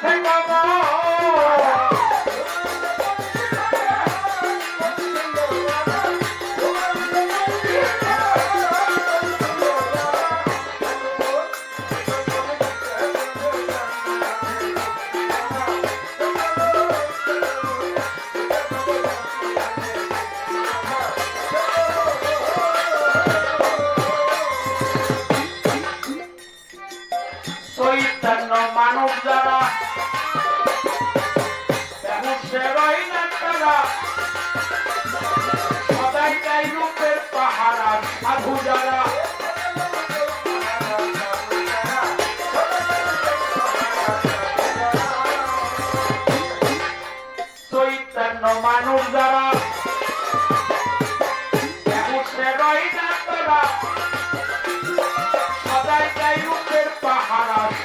나 চৈতন্য মানব যারা ব্যবসের না তারা। সদাই তাই রূপের পাহারা, সাধু যারা। চৈতন্য মানব যারা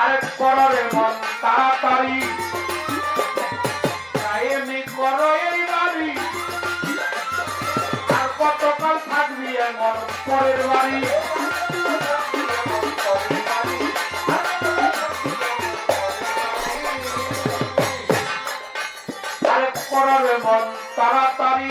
আরেক কররে মন তাড়াতাড়ি। কায়েমি করো এই বাড়ি। আর কতকাল থাকবি এমন পরের বাড়ি? তাড়াতাড়ি।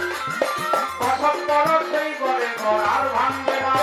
বসত বড় সেই করে ঘর আর ভাঙবে না।